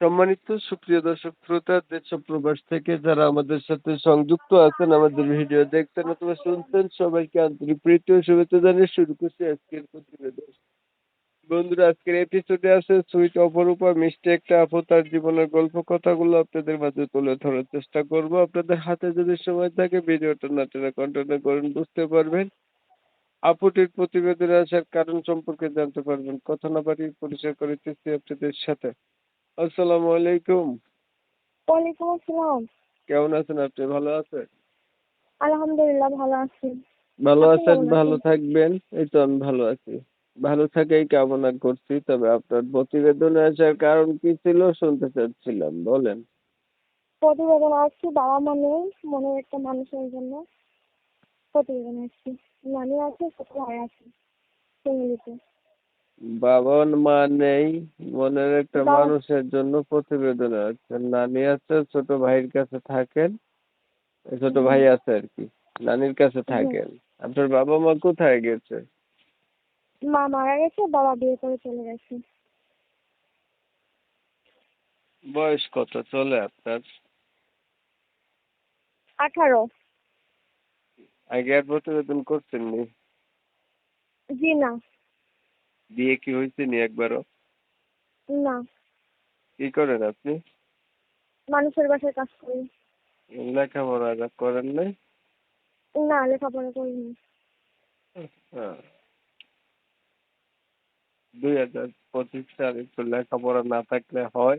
সম্মানিত সুপ্রিয় দর্শক, শ্রোতা দেশ প্রবাস থেকে যারা আমাদের সাথে সংযুক্ত আছেন, আমাদের ভিডিও দেখতেন অথবা শুনছেন, সবাইকে আন্তরিক প্রীতি ও শুভেচ্ছা জানিয়ে শুরু করছি আজকের প্রতিবেদন। বন্ধুরা, আজকের এপিসোডে আছে সুইট অপরূপা, মিষ্টি একটা আপু, তার জীবনের গল্প কথাগুলো আপনাদের মাঝে তুলে ধরার চেষ্টা করব। আপনাদের হাতে যদি সময় থাকে, ভিডিওটা না টেনে কন্টিনিউ করুন, বুঝতে পারবেন। আপুটির প্রতিবেদনে আসার কারণ সম্পর্কে জানতে পারবেন। কথা না বাড়িয়ে পরিচয় করিতেছি আপনাদের সাথে। আসসালামু আলাইকুম। ওয়ালাইকুম আসসালাম। কেমন আছেন আপনি ভালো আছেন? আলহামদুলিল্লাহ ভালো আছি। ভালো আছেন ভালো থাকবেন? এই তো আমি ভালো আছি। ভালো থাকাই কামনা করছি তবে আপনার প্রতিবেদনে আসার কারণ কি ছিল শুনতে চাচ্ছিলাম বলেন। প্রতিবেদন আসছি বাবা মা নেই মনের একটা মানুষের জন্য প্রতিবেদন আসছি নানি আছে ছোট ভাই আছে ফ্যামিলিতে। বাবা মা নেই মনের একটা মানুষের জন্য প্রতিবেদনে আছেন নানি আছে ছোট ভাইয়ের কাছে থাকেন। ছোট ভাই আছে আর কি নানির কাছে থাকেন। আপনার বাবা মা কোথায় গেছে? মা মারা গেছে বাবা বিয়ে করে চলে গেছে। বয়স কত চলে আপনার? আঠারো। আগে আর প্রতিবেদন করছেন নি জি না। বিয়ে কি হয়েছে নি একবারও? না। কি করেন আপনি? মানুষের বাসায় কাজ করি। লেখাপড়া করেন নাই? না লেখাপড়া করিনি। হ্যাঁ। দুই হাজার পঁচিশ সালে একটু লেখাপড়া না থাকলে হয়?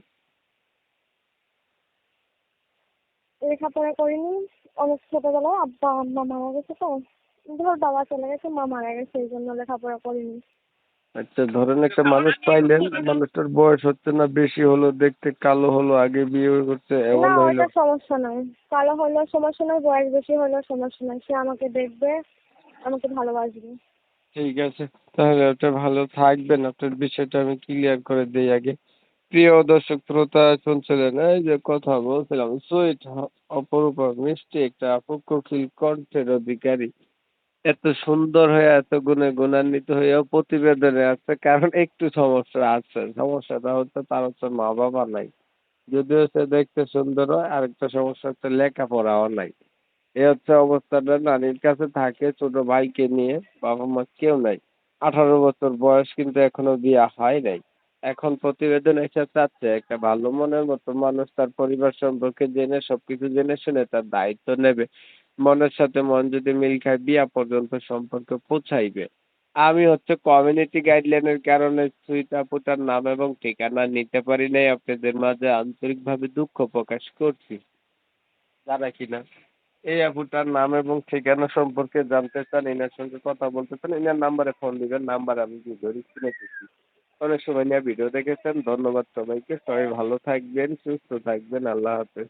লেখাপড়া করিনি। অনেক ছোটবেলায় আব্বা আম্মা মারা গেছে তো। ধর বাবা চলে গেছে মা মারা গেছে এই জন্য লেখাপড়া করিনি। আচ্ছা ধরেন একটা মানুষ পাইলেন মানুষটার বয়স হচ্ছে না বেশি হলো দেখতে কালো হলো আগে বিয়ে করছে এমন না হইল। ওটা সমস্যা নয় কালো হলেও সমস্যা নয় বয়স বেশি হলেও সমস্যা নয় সে আমাকে দেখবে আমাকে ভালোবাসবে। ঠিক আছে তাহলে ওটা ভালো থাকবেন। আপনার বিষয়টা আমি ক্লিয়ার করে দিই আগে। প্রিয় দর্শক শ্রোতা শুনছিলেন এই যে কথা বলছিলাম সুইট অপরূপা মিষ্টি একটা আপু কোকিল কণ্ঠের অধিকারী। এত সুন্দর হয়ে, এত গুণে গুণান্বিত হয়েও প্রতিবেদনে আছে, কারণ একটু সমস্যা আছে। সমস্যাটা হচ্ছে তার হচ্ছে মা বাবা নাই। যদিও সে দেখতে সুন্দর হয়, আরেকটা সমস্যা হচ্ছে লেখাপড়াও নাই। এ হচ্ছে অবস্থাটা, নানির কাছে থাকে, ছোট ভাইকে নিয়ে বাবা মা কেউ নাই। আঠারো বছর বয়স কিন্তু এখনও বিয়ে হয় নাই। এখন প্রতিবেদন এসে চাচ্ছে, একটা ভালো মনের মতো মানুষ তার পরিবার সম্পর্কে জেনে, সবকিছু জেনে শুনে তার দায়িত্ব নেবে। মনের সাথে মন যদি মিল খায়, বিয়া পর্যন্ত সম্পর্ক পৌঁছাইবে। আমি হচ্ছে কমিউনিটি গাইডলাইনের কারণে সুইট আপুটার নাম এবং ঠিকানা নিতে পারি নাই। আপনাদের মাঝে আন্তরিকভাবে দুঃখ প্রকাশ করছি। যারা কিনা এই আপুটার নাম এবং ঠিকানা সম্পর্কে জানতে চান এনার সঙ্গে কথা বলতে চান এনার নাম্বারে ফোন দিবেন। নাম্বার আমি ভিডিওর স্ক্রিনে দিচ্ছি অনেক সময় নিয়ে ভিডিও দেখেছেন। ধন্যবাদ সবাইকে। সবাই ভালো থাকবেন, সুস্থ থাকবেন। আল্লাহ হাফেজ।